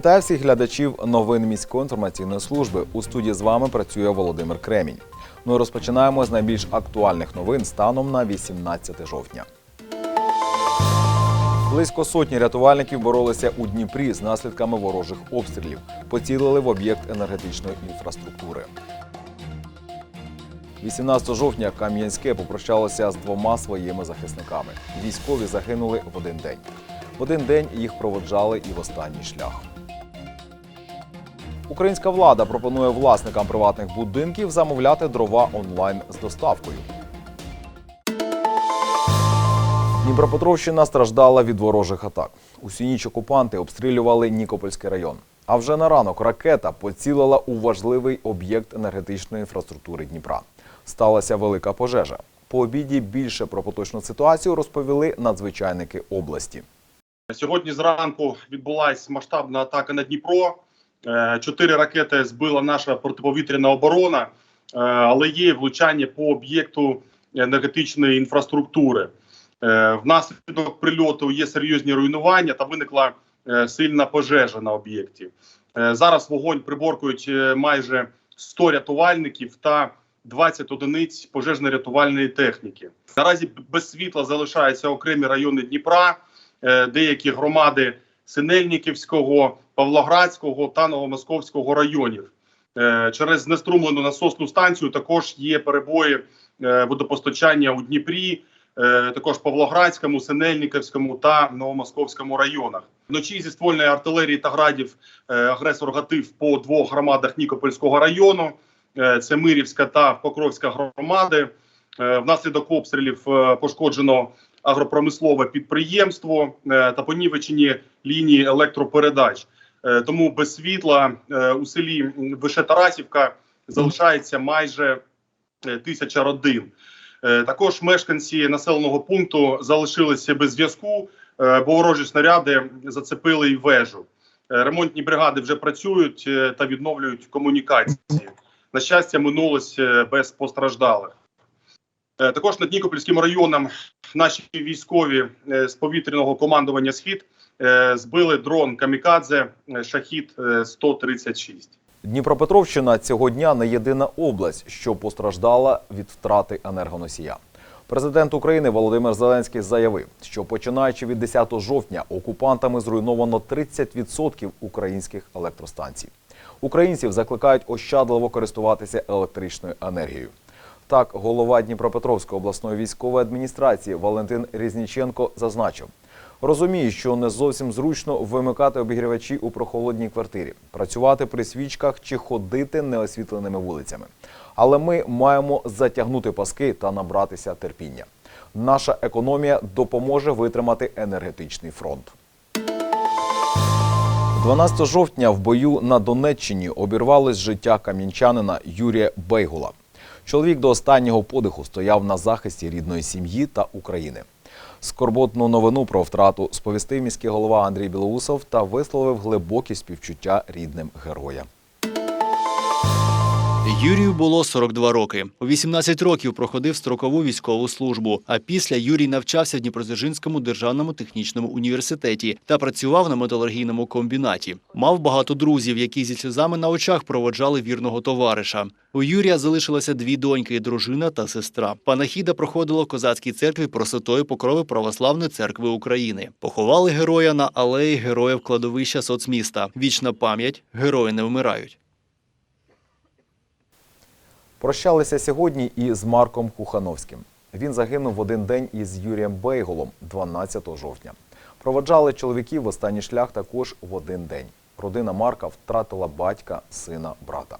Вітаю всіх глядачів новин міської інформаційної служби. У студії з вами працює Володимир Кремінь. Ну і розпочинаємо з найбільш актуальних новин станом на 18 жовтня. Близько сотні рятувальників боролися у Дніпрі з наслідками ворожих обстрілів. Поцілили в об'єкт енергетичної інфраструктури. 18 жовтня Кам'янське попрощалося з двома своїми захисниками. Військові загинули в один день. В один день їх проводжали і в останній шлях. Українська влада пропонує власникам приватних будинків замовляти дрова онлайн з доставкою. Дніпропетровщина страждала від ворожих атак. Усю ніч окупанти обстрілювали Нікопольський район. А вже на ранок ракета поцілила у важливий об'єкт енергетичної інфраструктури Дніпра. Сталася велика пожежа. По обіді більше про поточну ситуацію розповіли надзвичайники області. Сьогодні зранку відбулася масштабна атака на Дніпро. Е, Чотири ракети збила наша протиповітряна оборона, е, але є влучання по об'єкту енергетичної інфраструктури. Е, Внаслідок прильоту є серйозні руйнування та виникла сильна пожежа на об'єкті. Зараз вогонь приборкують майже 100 рятувальників та 20 одиниць пожежно-рятувальної техніки. Наразі без світла залишаються окремі райони Дніпра деякі громади Синельниківського, Павлоградського та Новомосковського районів. Е, Через знеструмлену насосну станцію також є перебої е, водопостачання у Дніпрі, е, також Павлоградському, Синельниківському та Новомосковському районах. Вночі зі ствольної артилерії та градів агресор гатив по двох громадах Нікопольського району. Це Мирівська та Покровська громади. Внаслідок обстрілів пошкоджено агропромислове підприємство е, та понівечені лінії електропередач. Е, Тому без світла е, у селі м, Вишетарасівка залишається майже тисяча родин. Також мешканці населеного пункту залишилися без зв'язку, бо ворожі снаряди зацепили й вежу. Ремонтні бригади вже працюють та відновлюють комунікації. На щастя, минулось без постраждалих. Е, Також над Нікопольським районом наші військові е, з повітряного командування Схід е, збили дрон Камікадзе Шахід е, 136. Дніпропетровщина цього дня не єдина область, що постраждала від втрати енергоносія. Президент України Володимир Зеленський заявив, що починаючи від 10 жовтня окупантами зруйновано 30% українських електростанцій. Українців закликають ощадливо користуватися електричною енергією. Так, голова Дніпропетровської обласної військової адміністрації Валентин Різніченко зазначив, розуміє, що не зовсім зручно вимикати обігрівачі у прохолодній квартирі, працювати при свічках чи ходити неосвітленими вулицями. Але ми маємо затягнути паски та набратися терпіння. Наша економія допоможе витримати енергетичний фронт. 12 жовтня в бою на Донеччині обірвалось життя кам'янчанина Юрія Бейгула. Чоловік до останнього подиху стояв на захисті рідної сім'ї та України. Скорботну новину про втрату сповістив міський голова Андрій Білоусов та висловив глибокі співчуття рідним героя. Юрію було 42 роки. У 18 років проходив строкову військову службу. А після Юрій навчався в Дніпродзержинському державному технічному університеті та працював на металургійному комбінаті. Мав багато друзів, які зі сльозами на очах проводжали вірного товариша. У Юрія залишилося дві доньки, дружина та сестра. Панахіда проходила в козацькій церкві Просвятої Покрови Православної церкви України. Поховали героя на алеї героїв кладовища соцміста. Вічна пам'ять герої не вмирають. Прощалися сьогодні і з Марком Кухановським. Він загинув в один день із Юрієм Бейголом 12 жовтня. Проводжали чоловіків в останній шлях також в один день. Родина Марка втратила батька, сина, брата.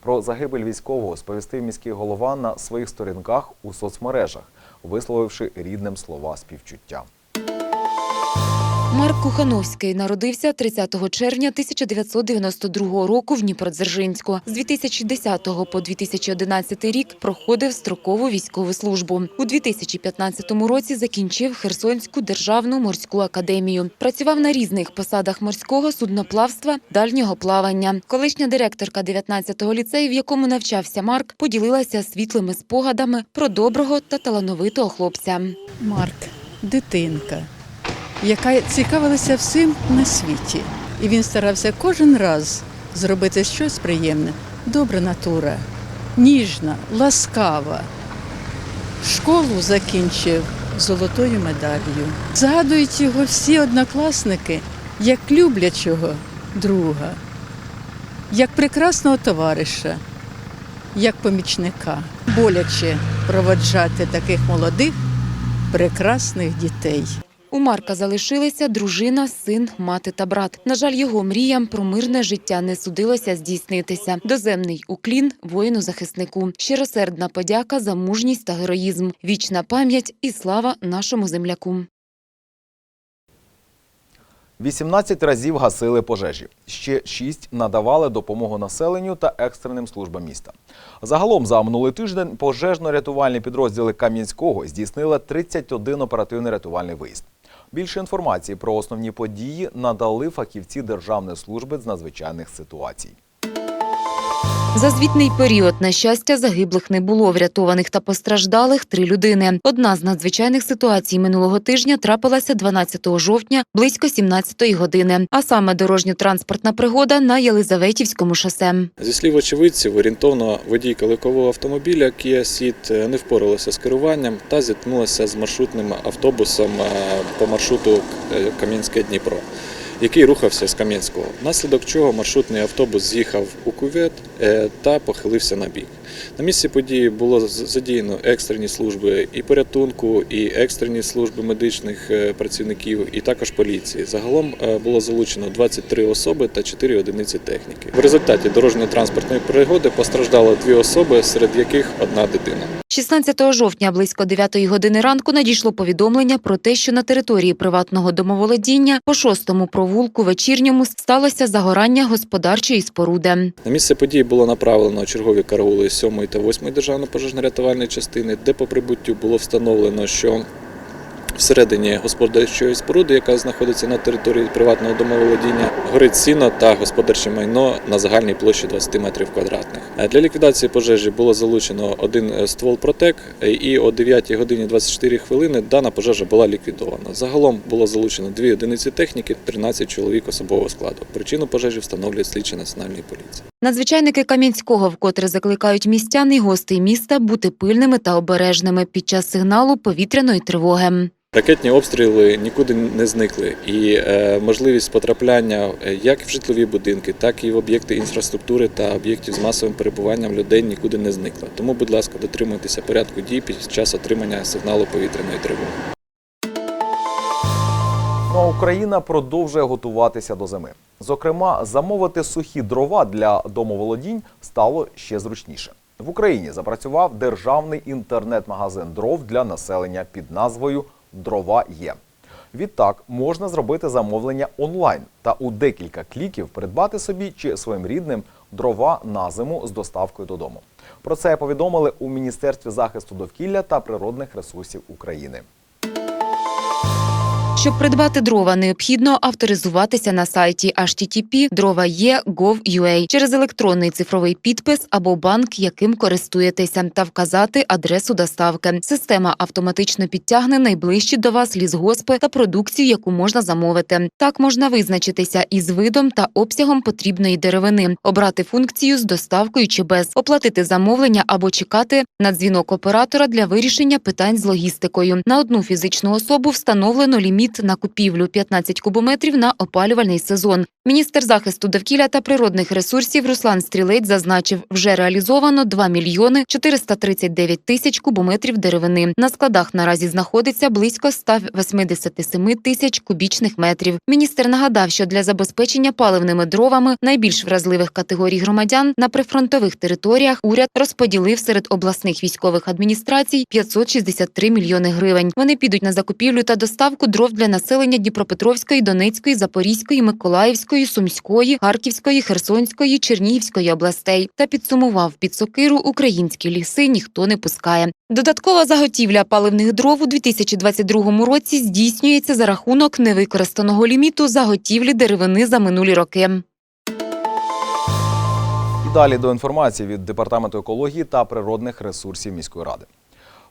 Про загибель військового сповістив міський голова на своїх сторінках у соцмережах, висловивши рідним слова співчуття. Марк Кухановський народився 30 червня 1992 року в Дніпродзержинську. З 2010 по 2011 рік проходив строкову військову службу. У 2015 році закінчив Херсонську державну морську академію. Працював на різних посадах морського судноплавства, дальнього плавання. Колишня директорка 19-го ліцею, в якому навчався Марк, поділилася світлими спогадами про доброго та талановитого хлопця. Марк, дитинка, яка цікавилася всім на світі. І він старався кожен раз зробити щось приємне. Добра натура, ніжна, ласкава. Школу закінчив золотою медаллю. Згадують його всі однокласники як люблячого друга, як прекрасного товариша, як помічника. Боляче проводжати таких молодих, прекрасних дітей. У Марка залишилися дружина, син, мати та брат. На жаль, його мріям про мирне життя не судилося здійснитися. Доземний уклін воїну-захиснику. Щиросердна подяка за мужність та героїзм. Вічна пам'ять і слава нашому земляку. 18 разів гасили пожежі. Ще 6 надавали допомогу населенню та екстреним службам міста. Загалом за минулий тиждень пожежно-рятувальні підрозділи Кам'янського здійснили 31 оперативний рятувальний виїзд. Більше інформації про основні події надали фахівці Державної служби з надзвичайних ситуацій. За звітний період, на щастя, загиблих не було. Врятованих та постраждалих три людини. Одна з надзвичайних ситуацій минулого тижня трапилася 12 жовтня близько 17-ї години, а саме дорожньо-транспортна пригода на Єлизаветівському шосе. Зі слів очевидців, орієнтовно водійка легкового автомобіля Kia Ceed не впоралася з керуванням та зіткнулася з маршрутним автобусом е, по маршруту е, Кам'янське-Дніпро, який рухався з Кам'янського. Внаслідок чого маршрутний автобус з'їхав у кювет е, та похилився на бік. На місці події було задіяно екстрені служби і порятунку, і екстрені служби медичних е, працівників, і також поліції. Загалом е, було залучено 23 особи та 4 одиниці техніки. В результаті дорожньо-транспортної пригоди постраждало дві особи, серед яких одна дитина. 16 жовтня близько 9 години ранку надійшло повідомлення про те, що на території приватного домоволодіння по шостому провулку вечірньому сталося загорання господарчої споруди. На місце події було направлено чергові караули 7 та 8 державної пожежно-рятувальної частини, де по прибуттю було встановлено, що всередині господарчої споруди, яка знаходиться на території приватного домоволодіння, горить сіно та господарче майно на загальній площі 20 метрів квадратних. Е, Для ліквідації пожежі було залучено один е, ствол протек, е, і о 9 годині 24 хвилини дана пожежа була ліквідована. Загалом було залучено дві одиниці техніки, 13 чоловік особового складу. Причину пожежі встановлює слідчі національної поліції. Надзвичайники Кам'янського вкотре закликають містян і гостей міста бути пильними та обережними під час сигналу повітряної тривоги. Ракетні обстріли нікуди не зникли, і е, можливість потрапляння е, як в житлові будинки, так і в об'єкти інфраструктури та об'єктів з масовим перебуванням людей нікуди не зникла. Тому, будь ласка, дотримуйтеся порядку дій під час отримання сигналу повітряної тривоги. Ну Україна продовжує готуватися до зими. Зокрема, замовити сухі дрова для домоволодінь стало ще зручніше. В Україні запрацював державний інтернет-магазин дров для населення під назвою Дрова є. Відтак можна зробити замовлення онлайн та у декілька кліків придбати собі чи своїм рідним дрова на зиму з доставкою додому. Про це повідомили у Міністерстві захисту довкілля та природних ресурсів України. Щоб придбати дрова, необхідно авторизуватися на сайті http drova.gov.ua через електронний цифровий підпис або банк, яким користуєтеся, та вказати адресу доставки. Система автоматично підтягне найближчі до вас лісгоспи та продукцію, яку можна замовити. Так можна визначитися із видом та обсягом потрібної деревини, обрати функцію з доставкою чи без, оплатити замовлення або чекати на дзвінок оператора для вирішення питань з логістикою. На одну фізичну особу встановлено ліміт на купівлю 15 кубометрів на опалювальний сезон. Міністр захисту довкілля та природних ресурсів Руслан Стрілець зазначив, вже реалізовано 2 мільйони 439 тисяч кубометрів деревини. На складах наразі знаходиться близько 187 тисяч кубічних метрів. Міністр нагадав, що для забезпечення паливними дровами найбільш вразливих категорій громадян на прифронтових територіях уряд розподілив серед обласних військових адміністрацій 563 мільйони гривень. Вони підуть на закупівлю та доставку дров для населення Дніпропетровської, Донецької, Запорізької, Миколаївської, Сумської, Харківської, Херсонської, Чернігівської областей. Та підсумував під сокиру українські ліси ніхто не пускає. Додаткова заготівля паливних дров у 2022 році здійснюється за рахунок невикористаного ліміту заготівлі деревини за минулі роки. Далі до інформації від департаменту екології та природних ресурсів міської ради.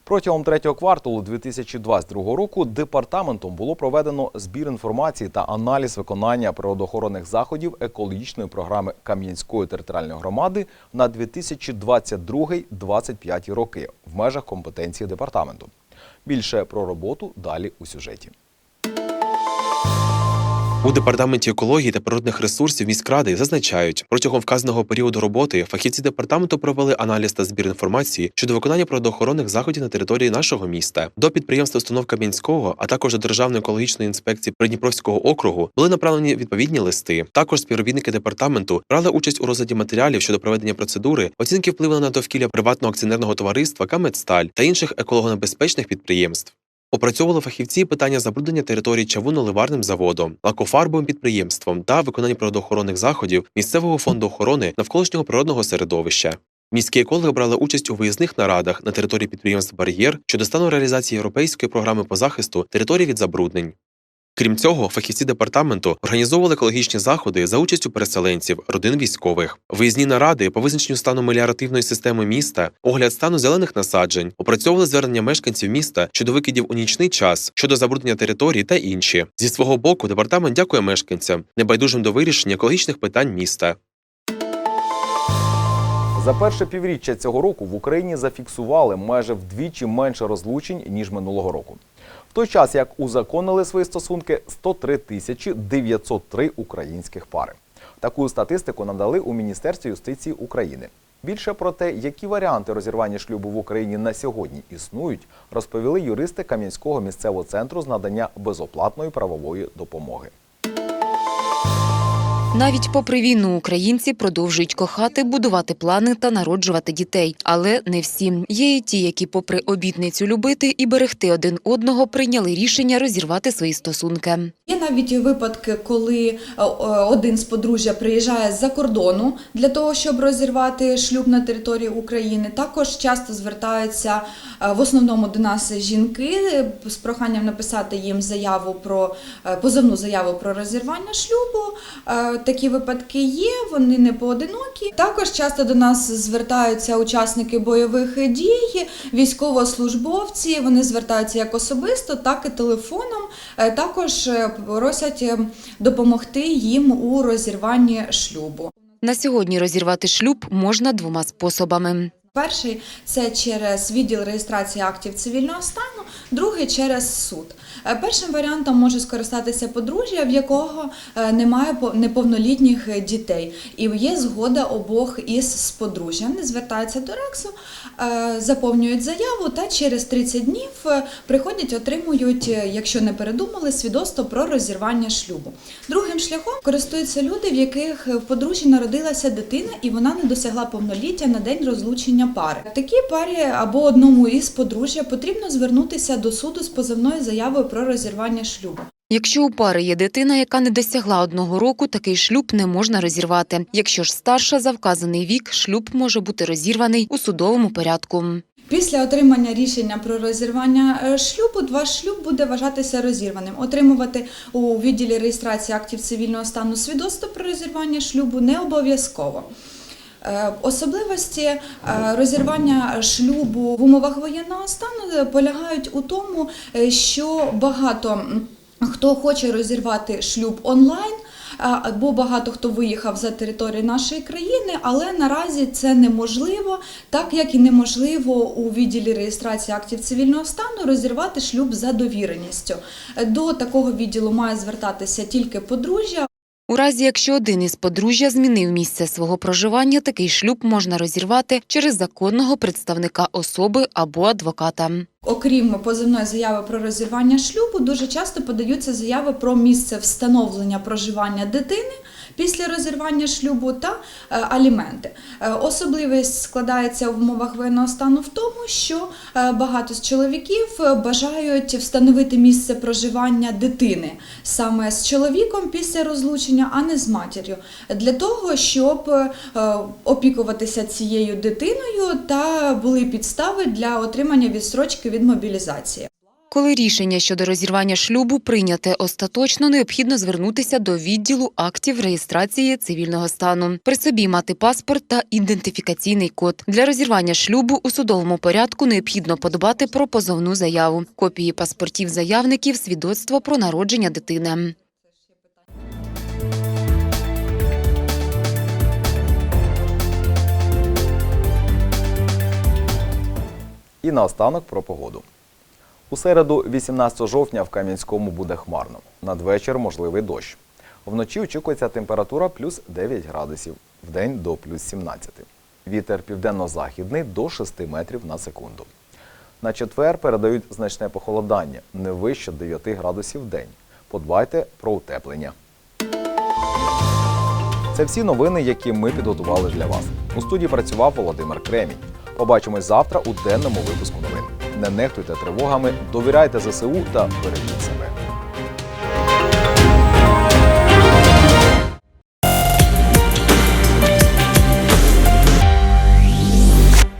Протягом третього кварталу 2022 року департаментом було проведено збір інформації та аналіз виконання природоохоронних заходів екологічної програми Кам'янської територіальної громади на 2022-2025 роки в межах компетенції департаменту. Більше про роботу далі у сюжеті. У департаменті екології та природних ресурсів міськради зазначають, протягом вказаного періоду роботи фахівці департаменту провели аналіз та збір інформації щодо виконання природоохоронних заходів на території нашого міста. До підприємства установ Кам'янського, а також до Державної екологічної інспекції Придніпровського округу були направлені відповідні листи. Також співробітники департаменту брали участь у розгляді матеріалів щодо проведення процедури оцінки впливу на довкілля приватного акціонерного товариства Камедсталь та інших екологонебезпечних підприємств. Опрацьовували фахівці питання забруднення території чавуно-ливарним заводом, лакофарбовим підприємством та виконання природоохоронних заходів місцевого фонду охорони навколишнього природного середовища. Міські екологи брали участь у виїзних нарадах на території підприємств Бар'єр щодо стану реалізації європейської програми по захисту територій від забруднень. Крім цього, фахівці департаменту організовували екологічні заходи за участю переселенців, родин військових, виїзні наради по визначенню стану меліоративної системи міста, огляд стану зелених насаджень, опрацьовували звернення мешканців міста щодо викидів у нічний час, щодо забруднення територій та інші. Зі свого боку, департамент дякує мешканцям, небайдужим до вирішення екологічних питань міста. За перше півріччя цього року в Україні зафіксували майже вдвічі менше розлучень ніж минулого року. В той час як узаконили свої стосунки 103 тисячі 903 українських пари. Таку статистику надали у Міністерстві юстиції України. Більше про те, які варіанти розірвання шлюбу в Україні на сьогодні існують, розповіли юристи Кам'янського місцевого центру з надання безоплатної правової допомоги. Навіть попри війну українці продовжують кохати, будувати плани та народжувати дітей. Але не всі. Є і ті, які, попри обітницю любити і берегти один одного, прийняли рішення розірвати свої стосунки. Є навіть випадки, коли е, один з подружжя приїжджає з-за кордону для того, щоб розірвати шлюб на території України. Також часто звертаються е, в основному до нас жінки е, з проханням написати їм заяву про позовну заяву про розірвання шлюбу. Такі випадки є, вони не поодинокі. Також часто до нас звертаються учасники бойових дій, військовослужбовці. Вони звертаються як особисто, так і телефоном. Е, Також е, просять е, допомогти їм у розірванні шлюбу. На сьогодні розірвати шлюб можна двома способами. Перший це через відділ реєстрації актів цивільного стану, другий через суд. Е, Першим варіантом може скористатися подружжя, в якого е, немає по- неповнолітніх е, дітей, і є згода обох із подружжям. Вони звертаються до Рексу, заповнюють заяву та через 30 днів приходять, отримують, якщо не передумали, свідоцтво про розірвання шлюбу. Другим шляхом користуються люди, в яких в подружжі народилася дитина і вона не досягла повноліття на день розлучення пари. Такій парі або одному із подружжя потрібно звернутися до суду з позовною заявою про розірвання шлюбу. Якщо у пари є дитина, яка не досягла одного року, такий шлюб не можна розірвати. Якщо ж старша за вказаний вік, шлюб може бути розірваний у судовому порядку. Після отримання рішення про розірвання е, шлюбу, ваш шлюб буде вважатися розірваним. Отримувати у відділі реєстрації актів цивільного стану свідоцтво про розірвання шлюбу не обов'язково. Е, Особливості е, розірвання шлюбу в умовах воєнного стану е, полягають у тому, що багато хто хоче розірвати шлюб онлайн. Або багато хто виїхав за територію нашої країни, але наразі це неможливо, так як і неможливо у відділі реєстрації актів цивільного стану розірвати шлюб за довіреністю. До такого відділу має звертатися тільки подружжя. У разі, якщо один із подружжя змінив місце свого проживання, такий шлюб можна розірвати через законного представника особи або адвоката. Окрім позивної заяви про розірвання шлюбу, дуже часто подаються заяви про місце встановлення проживання дитини після розірвання шлюбу та е, аліменти. Е, Особливість складається в умовах воєнного стану в тому, що е, багато з чоловіків бажають встановити місце проживання дитини саме з чоловіком після розлучення, а не з матір'ю, для того, щоб опікуватися цією дитиною та були підстави для отримання відстрочки від мобілізації. Коли рішення щодо розірвання шлюбу прийняте остаточно, необхідно звернутися до відділу актів реєстрації цивільного стану. При собі мати паспорт та ідентифікаційний код. Для розірвання шлюбу у судовому порядку необхідно подбати про позовну заяву, копії паспортів заявників, свідоцтво про народження дитини. І наостанок про погоду. У середу, 18 жовтня, в Кам'янському буде хмарно. Надвечір можливий дощ. Вночі очікується температура плюс 9 градусів, вдень до плюс 17. Вітер південно-західний до 6 метрів на секунду. На четвер передають значне похолодання, не вище 9 градусів в день. Подбайте про утеплення. Це всі новини, які ми підготували для вас. У студії працював Володимир Кремінь. Побачимось завтра у денному випуску новин. Не нехтуйте тривогами, довіряйте ЗСУ та бережіть себе.